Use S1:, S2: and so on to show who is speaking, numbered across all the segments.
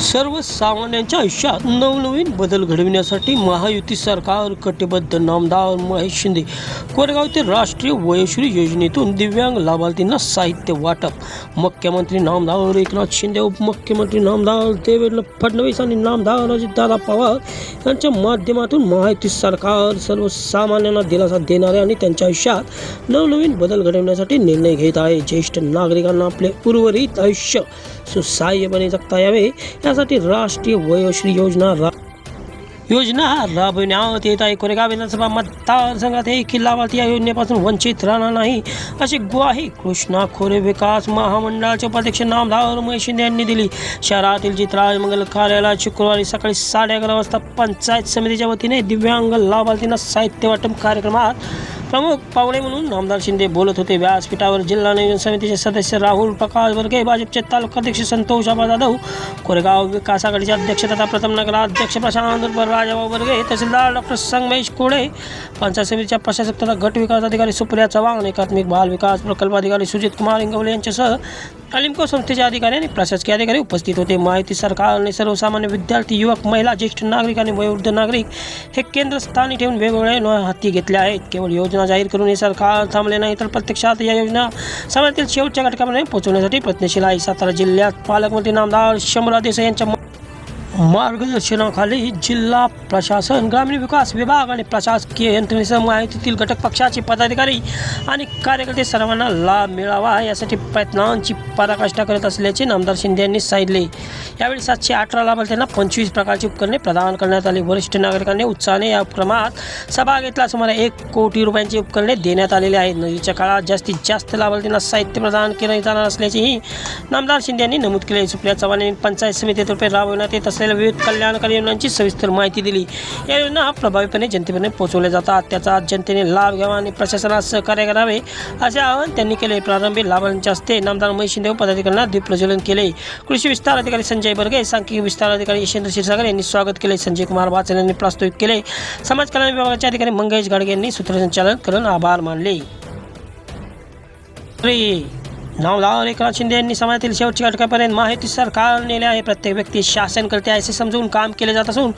S1: सर्वसामान्यांच्या आयुष्यात नवनवीन बदल घडविण्यासाठी महायुती सरकार कटिबद्ध नामदार महेश शिंदे कोरेगाव ते राष्ट्रीय वयोश्री योजनेतून दिव्यांग लाभार्थींना साहित्य वाटप. मुख्यमंत्री नामदार एकनाथ शिंदे उपमुख्यमंत्री नामदार देवेंद्र फडणवीस आणि नामदार अजितदादा पवार यांच्या माध्यमातून महायुती सरकार सर्वसामान्यांना दिलासा देणारे आणि त्यांच्या आयुष्यात नवनवीन बदल घडवण्यासाठी निर्णय घेत आहे. ज्येष्ठ नागरिकांना आपले उर्वरित आयुष्य सुसहाय्यपणे जगता यावे त्यासाठी राष्ट्रीय वयोश्री योजना रा योजना राबविण्यात येत आहे. कोरेगाव विधानसभा मतदारसंघात एकही लाभार्थी या योजनेपासून वंचित राहणार नाही अशी ग्वाही कृष्णा खोरे विकास महामंडळाचे उपाध्यक्ष नामधाव महेश शिंदे यांनी दिली. शहरातील चित्राज मंगल कार्यालयात शुक्रवारी सकाळी साडे अकरा वाजता पंचायत समितीच्या वतीने दिव्यांग लाभार्थींना साहित्य वाटप कार्यक्रमात प्रमुख पाहुणे म्हणून नामदार शिंदे बोलत होते. व्यासपीठावर जिल्हा नियोजन समितीचे सदस्य राहुल प्रकाश वर्गे भाजपचे तालुकाध्यक्ष संतोष आबा जाधव कोरेगाव विकास आघाडीचे अध्यक्ष तथा प्रथम नगराध्यक्ष प्रशांत राजाभाऊ वर्गे तहसीलदार डॉक्टर संगमेश कोडे पंचायत समितीच्या प्रशासक तथा गट विकास अधिकारी सुप्रिया चव्हाण एकात्मिक बाल विकास प्रकल्प अधिकारी सुजित कुमार इंगवले यांच्यासह अलिमको संस्थेचे अधिकारी आणि प्रशासकीय अधिकारी उपस्थित होते. माहिती सरकारने सर्वसामान्य विद्यार्थी युवक महिला ज्येष्ठ नागरिक आणि वयोवृद्ध नागरिक हे केंद्रस्थानी ठेवून वेगवेगळे हाती घेतले आहेत. केवळ योजना जाहीर करून हे सरकार थांबले नाही. तर प्रत्यक्षात या योजना समाजातील शेवटच्या घटकामध्ये पोहोचवण्यासाठी प्रयत्नशील आहे. सातारा जिल्ह्यात पालकमंत्री नामदार शंभरा देसाई यांच्या मार्गदर्शनाखाली जिल्हा प्रशासन ग्रामीण विकास विभाग आणि प्रशासकीय यंत्रणेसह माहितीतील घटक पक्षाचे पदाधिकारी आणि कार्यकर्ते सर्वांना लाभ मिळावा यासाठी प्रयत्नांची पराकाष्ठा करत असल्याचे नामदार शिंदे यांनी सांगितले. यावेळी सातशे अठरा लाभार्थ्यांना पंचवीस प्रकारची उपकरणे प्रदान करण्यात आली. वरिष्ठ नागरिकांनी उत्साहाने या उपक्रमात सहभाग घेतला. सुमारे एक कोटी रुपयांची उपकरणे देण्यात आलेली आहेत. नदीच्या काळात जास्तीत जास्त लाभार्थ्यांना साहित्य प्रदान केले जाणार असल्याचेही नामदार शिंदे यांनी नमूद केले. सुप्रिया चव्हाण यांनी पंचायत समितीतर्फे राबविण्यात येत असलेल्या विविध कल्याणकारी योजनांची सविस्तर माहिती दिली. या योजना प्रभावीपणे जनतेपर्यंत पोहोचवल्या जातात. त्याचा जनतेने लाभ घ्यावा आणि प्रशासनास सहकार्य करावे असे आवाहन त्यांनी केले. प्रारंभी लाभार्थ्यांच्या हस्ते नामदार महेश शिंदे पदाधिकाऱ्यांना दीपप्रज्वलन केले. कृषी विस्तार अधिकारी संजय बर्गे सांख्यिक विस्तार अधिकारी यशेंद्र क्षीरसागर यांनी स्वागत केले. संजय कुमार वाचन यांनी प्रस्तुत केले. समाज कल्याण विभागाचे अधिकारी मंगेश गाडगे यांनी सूत्रसंचालन करून आभार मानले. नाव नामदार एकनाथ शिंदे यांनी समाजातील शेवटच्या घटकापर्यंत माहिती सरकार नेले आहे. प्रत्येक व्यक्ती शासन करते आहे असे समजून काम केले जात असून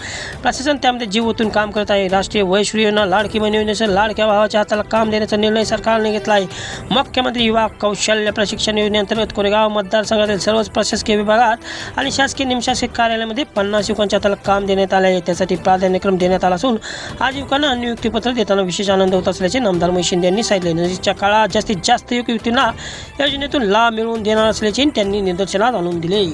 S1: प्रशासन त्यामध्ये जीव ओतून काम करत आहे. राष्ट्रीय वयश्री योजना लाडकी बहीण योजनेसह लाडक्या भावाच्या हाताला काम देण्याचा निर्णय सरकारने घेतला आहे. मुख्यमंत्री युवा कौशल्य प्रशिक्षण योजनेअंतर्गत कोरेगाव मतदारसंघातील सर्वच प्रशासकीय विभागात आणि शासकीय निमशासकीय कार्यालयामध्ये पन्नास युवकांच्या हाताला काम देण्यात आले आहे. त्यासाठी प्राधान्यक्रम देण्यात आला असून आज युवकांना नियुक्तीपत्र देताना विशेष आनंद होत असल्याचे नामदार शिंदे यांनी सांगितले. नजीकच्या काळात जास्तीत जास्त युवक युवतींना योजनेत योजनेतून लाभ मिळवून देणार असल्याचे त्यांनी निदर्शनात आणून दिले